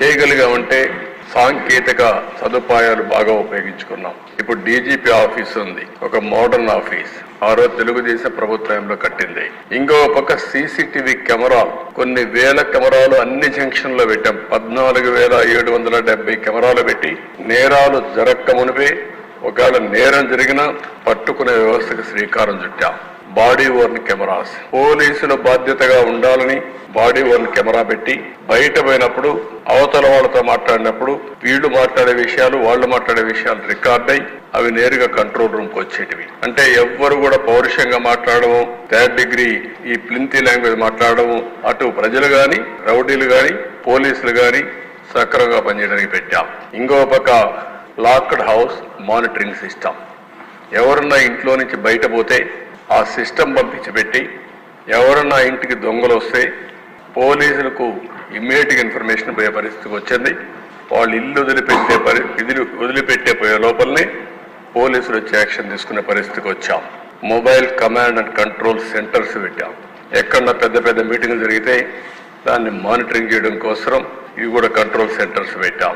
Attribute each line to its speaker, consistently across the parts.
Speaker 1: చేయగలిగామంటే సాంకేతిక సదుపాయాలు బాగా ఉపయోగించుకున్నాం. ఇప్పుడు డీజీపీ ఆఫీస్ ఉంది. ఒక మోడర్న్ ఆఫీస్. ఆ రోజు తెలుగుదేశం ప్రభుత్వంలో కట్టింది. ఇంకో పక్క సీసీటీవీ కెమెరాలు కొన్ని వేల కెమెరాలు అన్ని జంక్షన్లో పెట్టాం. పద్నాలుగు వేల ఏడు వందల డెబ్బై కెమెరాలు పెట్టి నేరాలు జరక్క మునిపే ఒకవేళ నేరం జరిగినా పట్టుకునే వ్యవస్థకు శ్రీకారం చుట్టాం. Body worn cameras. పోలీసుల బాధ్యతగా ఉండాలని బాడీ ఓర్న్ కెమెరా పెట్టి బయట పోయినప్పుడు అవతల వాళ్ళతో మాట్లాడినప్పుడు వీళ్ళు మాట్లాడే విషయాలు వాళ్ళు మాట్లాడే విషయాలు రికార్డ్ అయి అవి నేరుగా కంట్రోల్ రూమ్కు వచ్చేటివి. అంటే ఎవ్వరు కూడా పౌరుషంగా మాట్లాడము థర్డ్ డిగ్రీ ఈ ప్లింతి లాంగ్వేజ్ మాట్లాడము అటు ప్రజలు గాని రౌడీలు గాని పోలీసులు గాని సక్రమంగా పనిచేయడానికి పెట్టాం. ఇంకో పక్క లాక్డ్ హౌస్ మానిటరింగ్ సిస్టమ్ ఎవరన్నా ఇంట్లో నుంచి బయట పోతే ఆ సిస్టమ్ పంపించి పెట్టి ఎవరన్నా ఇంటికి దొంగలు వస్తే పోలీసులకు ఇమ్మీడియట్గా ఇన్ఫర్మేషన్ పోయే పరిస్థితికి వచ్చింది. వాళ్ళు ఇల్లు వదిలిపెట్టే పరి వదిలిపెట్టే పోయే లోపలనే పోలీసులు వచ్చి యాక్షన్ తీసుకునే పరిస్థితికి వచ్చాం. Mobile command and control centres పెట్టాం. ఎక్కడన్నా పెద్ద పెద్ద మీటింగ్లు జరిగితే దాన్ని మానిటరింగ్ చేయడం కోసం ఇవి కూడా కంట్రోల్ సెంటర్స్ పెట్టాం.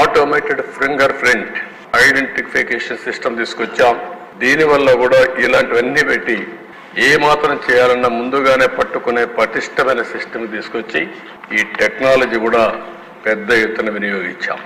Speaker 1: Automated finger print identification system తీసుకొచ్చాం. దీనివల్ల కూడా ఇలాంటివన్నీ పెట్టి ఏ మాత్రం చేయాలన్నా ముందుగానే పట్టుకునే పటిష్టమైన సిస్టమ్ తీసుకొచ్చి ఈ టెక్నాలజీ కూడా పెద్ద ఎత్తున వినియోగించాం.